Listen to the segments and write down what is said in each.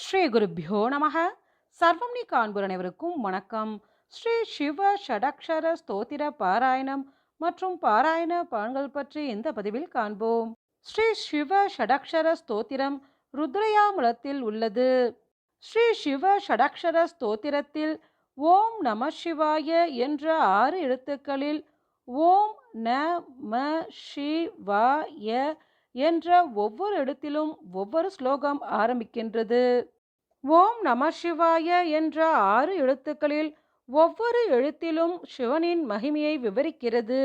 ஸ்ரீ குருப்பியோ நமக. சர்வம் நீ காண்புர் அனைவருக்கும் வணக்கம். ஸ்ரீ சிவ ஷடக்ஷர ஸ்தோத்திர பாராயணம் மற்றும் பாராயண பலன்கள் பற்றி இந்த பதிவில் காண்போம். ஸ்ரீ சிவ ஷடக்ஷர ஸ்தோத்திரம் ருத்ரயாமுலத்தில் உள்ளது. ஸ்ரீ சிவ ஷடக்ஷர ஸ்தோத்திரத்தில் ஓம் நம சிவாய என்ற ஆறு எழுத்துக்களில் ஓம் ந ம ஷிவாய என்ற ஒவ்வொரு இடத்திலும் ஒவ்வொரு ஸ்லோகம் ஆரம்பிக்கின்றது. ஓம் நம சிவாய என்ற ஆறு எழுத்துக்களில் ஒவ்வொரு எழுத்திலும் சிவனின் மகிமையை விவரிக்கிறது.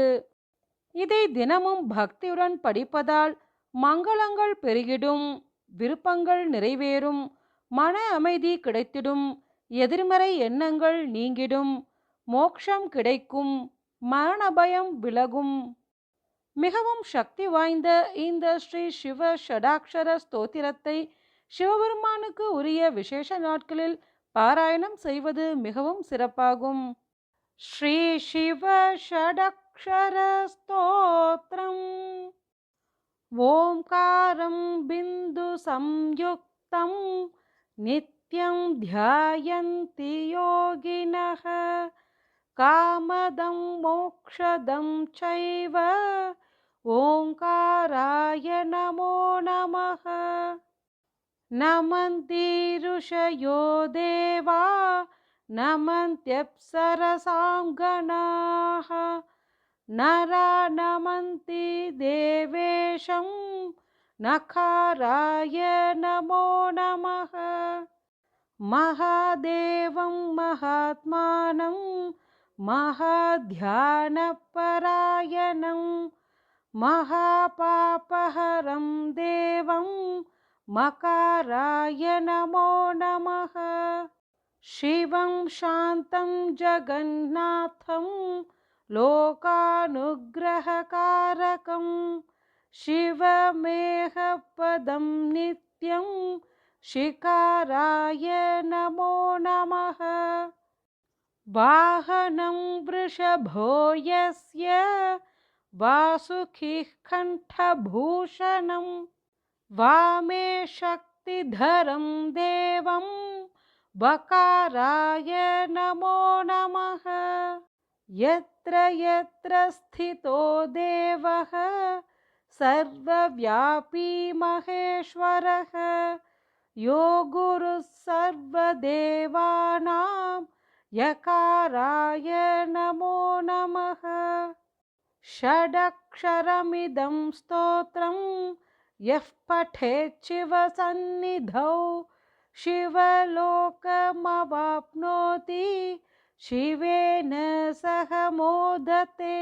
இதை தினமும் பக்தியுடன் படிப்பதால் மங்களங்கள் பெருகிடும் விருப்பங்கள் நிறைவேறும் மன அமைதி கிடைத்திடும் எதிர்மறை எண்ணங்கள் நீங்கிடும் மோட்சம் கிடைக்கும் மரணபயம் விலகும் மிகவும் சக்தி வாய்ந்த இந்த ஸ்ரீ சிவ ஷடாட்சர ஸ்தோத்திரத்தை சிவபெருமானுக்கு உரிய விசேஷ நாட்களில் பாராயணம் செய்வது மிகவும் சிறப்பாகும். ஸ்ரீ சிவ ஷடக்ஷர ஸ்தோத்திரம். ஓம்காரம் பிந்து சம்யுக்தம். நித்யம் தியாயந்தி யோகினக காமதம் மோக்ஷதம் சைவ ओङ्काराय नमो नमः नमन्ति ऋषयो देवा नमन्त्यप्सरसां गणाः नरा नमन्ति देवेशं नखाराय नमो नमः महादेवं महात्मानं महाध्यानपरायणं महापापहरं देवं मकाराय नमो नमः। शिवं शान्तं जगन्नाथं लोकानुग्रहकारकं शिवमेहपदं नित्यं शिकाराय नमो नमः। वाहनं वृषभो यस्य वासुकिः कण्ठभूषणं वामे शक्तिधरं देवं बकाराय नमो नमः। यत्र यत्र स्थितो देवः सर्वव्यापी महेश्वरः यो गुरुः सर्वदेवानां यकाराय नमो नमः षडक्षरमिदं स्तोत्रं यः पठेच्छिवसन्निधौ शिवलोकमवाप्नोति शिवेन सह मोदते।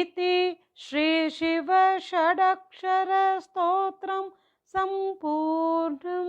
इति श्रीशिवषडक्षरस्तोत्रं सम्पूर्णम्